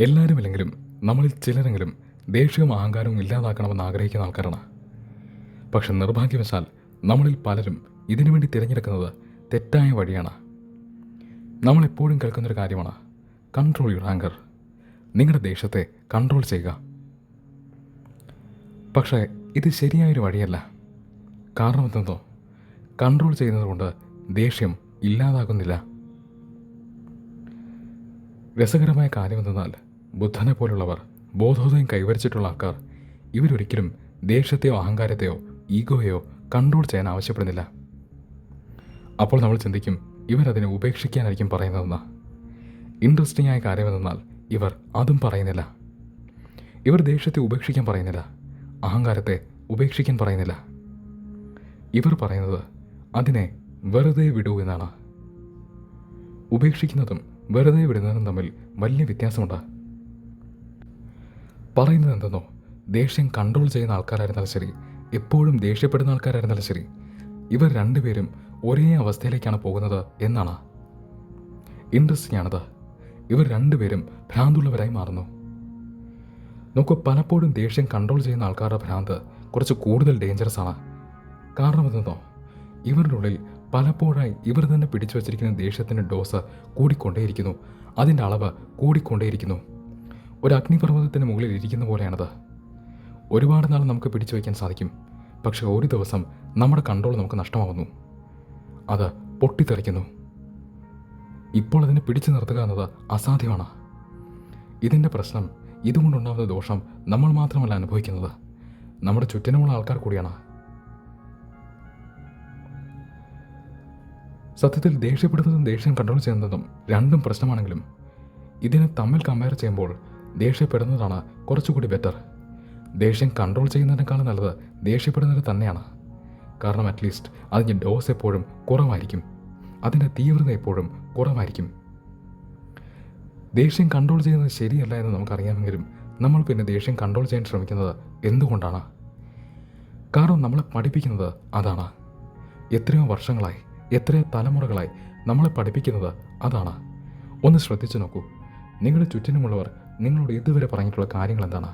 എല്ലാവരുമില്ലെങ്കിലും നമ്മളിൽ ചിലരെങ്കിലും ദേഷ്യവും അഹങ്കാരവും ഇല്ലാതാക്കണമെന്ന് ആഗ്രഹിക്കുന്ന ആൾക്കാരാണ്. പക്ഷെ നിർഭാഗ്യവശാൽ നമ്മളിൽ പലരും ഇതിനുവേണ്ടി തിരഞ്ഞെടുക്കുന്നത് തെറ്റായ വഴിയാണ്. നമ്മളെപ്പോഴും കേൾക്കുന്നൊരു കാര്യമാണ് കൺട്രോൾ യുവർ ആങ്കർ നിങ്ങളുടെ ദേഷ്യത്തെ കൺട്രോൾ ചെയ്യുക. പക്ഷേ ഇത് ശരിയായൊരു വഴിയല്ല. കാരണം എന്തെന്നോ? കൺട്രോൾ ചെയ്യുന്നത് കൊണ്ട് ദേഷ്യം ഇല്ലാതാകുന്നില്ല. രസകരമായ കാര്യം കാര്യമെന്തെന്നാൽ ബുദ്ധനെ പോലുള്ളവർ ബോധോദയം കൈവരിച്ചിട്ടുള്ള ആൾക്കാർ ഇവരൊരിക്കലും ദേഷ്യത്തെയോ അഹങ്കാരത്തെയോ ഈഗോയോ കൺട്രോൾ ചെയ്യാൻ ആവശ്യപ്പെടുന്നില്ല. അപ്പോൾ നമ്മൾ ചിന്തിക്കും ഇവരതിനെ ഉപേക്ഷിക്കാനായിരിക്കും പറയുന്നതെന്ന്. ഇൻട്രസ്റ്റിംഗ് ആയ കാര്യം കാര്യമെന്നാൽ ഇവർ അതും പറയുന്നില്ല. ഇവർ ദേഷ്യത്തെ ഉപേക്ഷിക്കാൻ പറയുന്നില്ല അഹങ്കാരത്തെ ഉപേക്ഷിക്കാൻ പറയുന്നില്ല. ഇവർ പറയുന്നത് അതിനെ വെറുതെ വിടൂ എന്നാണ്. ഉപേക്ഷിക്കുന്നതും വെറുതെ വിടുന്നതും തമ്മിൽ വലിയ വ്യത്യാസമുണ്ട്. പറയുന്നത് എന്തെന്നോ? ദേഷ്യം കൺട്രോൾ ചെയ്യുന്ന ആൾക്കാരായിരുന്നാലും ശരി. എപ്പോഴും ദേഷ്യപ്പെടുന്ന ആൾക്കാരായിരുന്നാലും ശരി. ഇവർ രണ്ടുപേരും ഒരേ അവസ്ഥയിലേക്കാണ് പോകുന്നത് എന്നാണ്. ഇൻട്രസ്റ്റിംഗ് ആണത്. ഇവർ രണ്ടുപേരും ഭ്രാന്തുള്ളവരായി മാറുന്നു. നോക്കൂ പലപ്പോഴും ദേഷ്യം കൺട്രോൾ ചെയ്യുന്ന ആൾക്കാരുടെ ഭ്രാന്ത് കുറച്ച് കൂടുതൽ ഡേഞ്ചറസ് ആണ്. കാരണം എന്തെന്നോ? ഇവരുടെ ഉള്ളിൽ പലപ്പോഴായി ഇവർ തന്നെ പിടിച്ചു വച്ചിരിക്കുന്ന ദേഷ്യത്തിന്റെ ഡോസ് കൂടിക്കൊണ്ടേയിരിക്കുന്നു. അതിന്റെ അളവ് കൂടിക്കൊണ്ടേയിരിക്കുന്നു. ഒരു അഗ്നിപർവതത്തിന് മുകളിൽ ഇരിക്കുന്ന പോലെയാണത്. ഒരുപാട് നാൾ നമുക്ക് പിടിച്ചു വയ്ക്കാൻ സാധിക്കും. പക്ഷേ ഒരു ദിവസം നമ്മുടെ കൺട്രോൾ നമുക്ക് നഷ്ടമാവുന്നു. അത് പൊട്ടിത്തെറിക്കുന്നു. ഇപ്പോൾ അതിനെ പിടിച്ചു നിർത്തുക എന്നത് അസാധ്യമാണ്. ഇതിന്റെ പ്രശ്നം ഇതുകൊണ്ടുണ്ടാകുന്ന ദോഷം നമ്മൾ മാത്രമല്ല അനുഭവിക്കുന്നത്. നമ്മുടെ ചുറ്റിനുമുള്ള ആൾക്കാർ കൂടിയാണ്. സത്യത്തിൽ ദേഷ്യപ്പെടുന്നതും ദേഷ്യം കൺട്രോൾ ചെയ്യുന്നതും രണ്ടും പ്രശ്നമാണെങ്കിലും ഇതിനെ തമ്മിൽ കമ്പയർ ചെയ്യുമ്പോൾ ദേഷ്യപ്പെടുന്നതാണ് കുറച്ചുകൂടി ബെറ്റർ ദേഷ്യം കൺട്രോൾ ചെയ്യുന്നതിനേക്കാളും നല്ലത് ദേഷ്യപ്പെടുന്നത് തന്നെയാണ്. കാരണം അറ്റ്ലീസ്റ്റ് അതിന്റെ ഡോസ് എപ്പോഴും കുറവായിരിക്കും. അതിന്റെ തീവ്രത എപ്പോഴും കുറവായിരിക്കും. ദേഷ്യം കൺട്രോൾ ചെയ്യുന്നത് ശരിയല്ല എന്ന് നമുക്കറിയാമെങ്കിലും നമ്മൾ പിന്നെ ദേഷ്യം കൺട്രോൾ ചെയ്യാൻ ശ്രമിക്കുന്നത് എന്തുകൊണ്ടാണ്? കാരണം നമ്മളെ പഠിപ്പിക്കുന്നത് അതാണ്. എത്രയോ വർഷങ്ങളായി എത്രയോ തലമുറകളായി നമ്മളെ പഠിപ്പിക്കുന്നത് അതാണ്. ഒന്ന് ശ്രദ്ധിച്ചു നോക്കൂ. നിങ്ങളുടെ ചുറ്റിനുമുള്ളവർ നിങ്ങളോട് ഇതുവരെ പറഞ്ഞിട്ടുള്ള കാര്യങ്ങൾ എന്താണ്?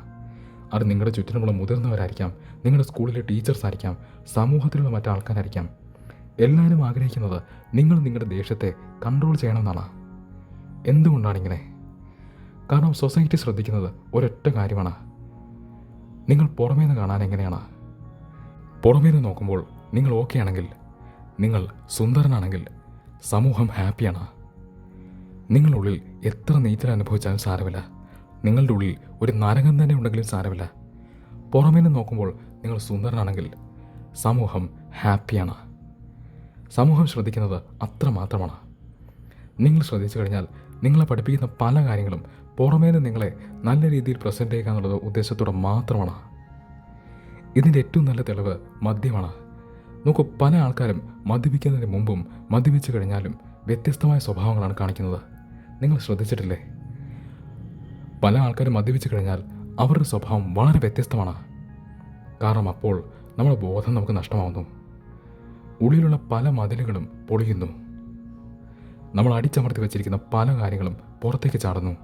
അത് നിങ്ങളുടെ ചുറ്റിനുമുള്ള മുതിർന്നവരായിരിക്കാം നിങ്ങളുടെ സ്കൂളിലെ ടീച്ചേഴ്സ് ആയിരിക്കാം സമൂഹത്തിലുള്ള മറ്റാൾക്കാരായിരിക്കാം എല്ലാവരും ആഗ്രഹിക്കുന്നത് നിങ്ങൾ നിങ്ങളുടെ ദേഷ്യത്തെ കൺട്രോൾ ചെയ്യണമെന്നാണ്. എന്തുകൊണ്ടാണ് ഇങ്ങനെ? കാരണം സൊസൈറ്റി ശ്രദ്ധിക്കുന്നത് ഒരൊറ്റ കാര്യമാണ്. നിങ്ങൾ പുറമേ നിന്ന് കാണാൻ എങ്ങനെയാണ്? പുറമേ നിന്ന് നോക്കുമ്പോൾ നിങ്ങൾ ഓക്കെ ആണെങ്കിൽ നിങ്ങൾ സുന്ദരനാണെങ്കിൽ സമൂഹം ഹാപ്പിയാണ് നിങ്ങളുള്ളിൽ എത്ര നീറ്റൽ അനുഭവിച്ചാലും സാരമില്ല. നിങ്ങളുടെ ഉള്ളിൽ ഒരു നരകം തന്നെ ഉണ്ടെങ്കിലും സാരമില്ല. പുറമേ നിന്ന് നോക്കുമ്പോൾ നിങ്ങൾ സുന്ദരനാണെങ്കിൽ സമൂഹം ഹാപ്പിയാണ്. സമൂഹം ശ്രദ്ധിക്കുന്നത് അത്ര മാത്രമാണ് നിങ്ങൾ ശ്രദ്ധിച്ചു കഴിഞ്ഞാൽ നിങ്ങളെ പഠിപ്പിക്കുന്ന പല കാര്യങ്ങളും പുറമേ നിന്ന് നിങ്ങളെ നല്ല രീതിയിൽ പ്രസന്റ് ചെയ്യുക എന്നുള്ളത് ഉദ്ദേശത്തോടെ മാത്രമാണ്. ഇതിന്റെ ഏറ്റവും നല്ല തെളിവ് മദ്യമാണ്. നോക്കൂ പല ആൾക്കാരും മദ്യപിക്കുന്നതിന് മുമ്പും മദ്യപിച്ചു കഴിഞ്ഞാലും വ്യത്യസ്തമായ സ്വഭാവങ്ങളാണ് കാണിക്കുന്നത്. നിങ്ങൾ ശ്രദ്ധിച്ചിട്ടില്ലേ? പല ആൾക്കാരും മദ്യപിച്ചു കഴിഞ്ഞാൽ അവരുടെ സ്വഭാവം വളരെ വ്യത്യസ്തമാണ്. കാരണം അപ്പോൾ നമ്മുടെ ബോധം നമുക്ക് നഷ്ടമാവുന്നു. ഉള്ളിലുള്ള പല മതിലുകളും പൊളിയുന്നു. നമ്മൾ അടിച്ചമർത്തി വച്ചിരിക്കുന്ന പല കാര്യങ്ങളും പുറത്തേക്ക് ചാടുന്നു.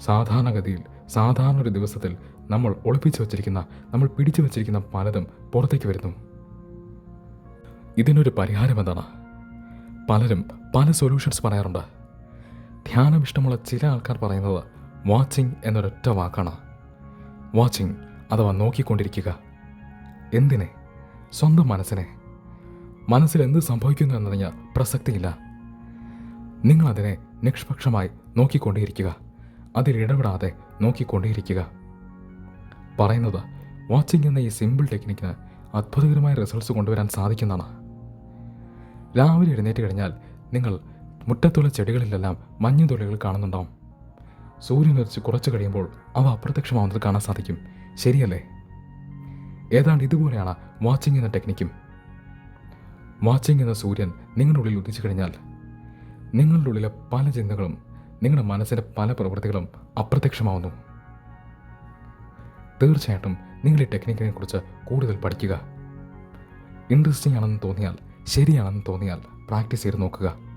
സാധാരണഗതിയിൽ സാധാരണ ഒരു ദിവസത്തിൽ നമ്മൾ ഒളിപ്പിച്ചു വച്ചിരിക്കുന്ന നമ്മൾ പിടിച്ചു വച്ചിരിക്കുന്ന പലതും പുറത്തേക്ക് വരുന്നു. ഇതിനൊരു പരിഹാരം എന്താണ്? പലരും പല സൊല്യൂഷൻസ് പറയാറുണ്ട്. ധ്യാനം ഇഷ്ടമുള്ള ചില ആൾക്കാർ പറയുന്നത് വാച്ചിങ് എന്നൊരൊറ്റ വാക്കാണ്. വാച്ചിങ് അഥവാ നോക്കിക്കൊണ്ടിരിക്കുക. എന്തിനെ? സ്വന്തം മനസ്സിനെ. മനസ്സിൽ എന്ത് സംഭവിക്കുന്നു എന്നതിന് പ്രസക്തിയില്ല. നിങ്ങളതിനെ നിഷ്പക്ഷമായി നോക്കിക്കൊണ്ടേയിരിക്കുക. അതിൽ ഇടപെടാതെ നോക്കിക്കൊണ്ടേയിരിക്കുക. പറയുന്നത് വാച്ചിങ് എന്ന ഈ സിമ്പിൾ ടെക്നിക്കിന് അത്ഭുതകരമായ റിസൾട്ട്സ് കൊണ്ടുവരാൻ സാധിക്കുന്നതാണ്. രാവിലെ എഴുന്നേറ്റ് കഴിഞ്ഞാൽ നിങ്ങൾ മുറ്റത്തുള്ള ചെടികളിലെല്ലാം മഞ്ഞുതുള്ളികൾ കാണുന്നുണ്ടാവും. സൂര്യൻ ഉറച്ച് കുറച്ച് കഴിയുമ്പോൾ അവ അപ്രത്യക്ഷമാവുന്നത് കാണാൻ സാധിക്കും. ശരിയല്ലേ? ഏതാണ്ട് ഇതുപോലെയാണ് വാച്ചിങ് എന്ന ടെക്നിക്കും. വാച്ചിങ് എന്ന സൂര്യൻ നിങ്ങളുടെ ഉള്ളിൽ ഉദിച്ചു കഴിഞ്ഞാൽ നിങ്ങളുടെ ഉള്ളിലെ പല ചിന്തകളും നിങ്ങളുടെ മനസ്സിന്റെ പല പ്രവൃത്തികളും അപ്രത്യക്ഷമാവുന്നു. തീർച്ചയായിട്ടും നിങ്ങൾ ഈ ടെക്നിക്കിനെ കുറിച്ച് കൂടുതൽ പഠിക്കുക. ഇൻട്രസ്റ്റിംഗ് ആണെന്ന് തോന്നിയാൽ ശരിയാണെന്ന് തോന്നിയാൽ പ്രാക്ടീസ് ചെയ്ത് നോക്കുക.